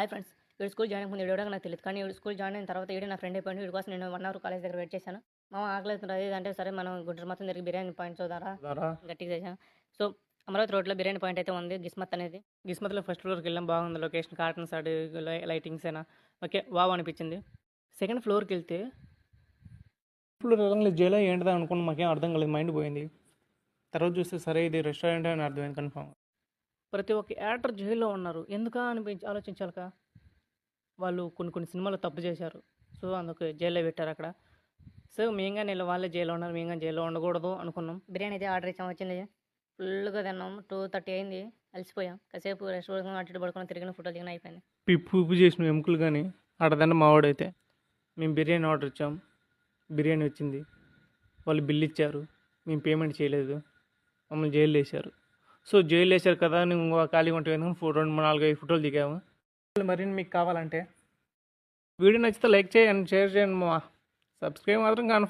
Hi friends వీడు school join ముందు video నాకు తెలియదు. కానీ వీడు స్కూల్ జాయిన్ అయిన తర్వాత వీడు నా ఫ్రెండ్ అయిపోయింది వీడి కోసం నేను వన్ అవర్ కాలేజ్ దగ్గర వెయిట్ చేశాను. మా ఆకలి అవుతుంది అంటే సరే మనం గుంటూరు మొత్తం తిరిగి బిర్యానీ పాయింట్ చూద్దారా. దారా గట్టిగా చేసాం సో అమరావతి రోడ్లో బిర్యానీ పాయింట్ అయితే ఉంది. గిస్మత్ అనేది. గిస్మత్లో ఫస్ట్ ఫ్లోర్కి వెళ్ళాం. బాగుంది. లొకేషన్ కార్టన్ సైడ్ లైటింగ్స్ అయినా. ఓకే వావ్ అనిపించింది. సెకండ్ ఫ్లోర్కి వెళ్తే ఇప్పుడు రంగులు జైలో ఏంటిదా అనుకుని మాకేం అర్థం కాలేదు. మైండ్ పోయింది. తర్వాత చూస్తే సరే ఇది రెస్టారెంట్ అని అర్థమైంది. కన్ఫామ్ ప్రతి ఒక్క యాక్టర్ జైల్లో ఉన్నారు. ఎందుకా అనిపించి ఆలోచించాలక? వాళ్ళు కొన్ని కొన్ని సినిమాలు తప్పు చేశారు. సో అందుకు జైల్లో పెట్టారు అక్కడ. సో మేము కానీ వీళ్ళు వాళ్ళే జైల్లో ఉన్నారు. మేము కానీ జైల్లో ఉండకూడదు అనుకున్నాం. బిర్యానీ అయితే ఆర్డర్ ఇచ్చాం వచ్చింది ఫుల్గా తిన్నాం. టూ థర్టీ అయింది. అలసిపోయాం. కాసేపు రెస్ట్ పడుకుని అటు ఇటు పడుకుని తిరిగిన ఫోటో దిగిన అయిపోయింది పిప్పు ఉప్పు చేసిన ఎముకలు కానీ ఆడదండ మావాడైతే మేము బిర్యానీ ఆర్డర్ ఇచ్చాం. బిర్యానీ వచ్చింది. వాళ్ళు బిల్ ఇచ్చారు. మేము పేమెంట్ చేయలేదు. మమ్మల్ని జైలు వేశారు. సో జైలు వేశారు కదా నువ్వు ఇంకో ఖాళీగా ఫోటో రెండు మూడు నాలుగు ఐదు ఫోటోలు దిగాము. మరిన్ని మీకు కావాలంటే? వీడియో నచ్చితే లైక్ చేయండి షేర్ చేయండి మా సబ్స్క్రైబ్ మాత్రం కానీ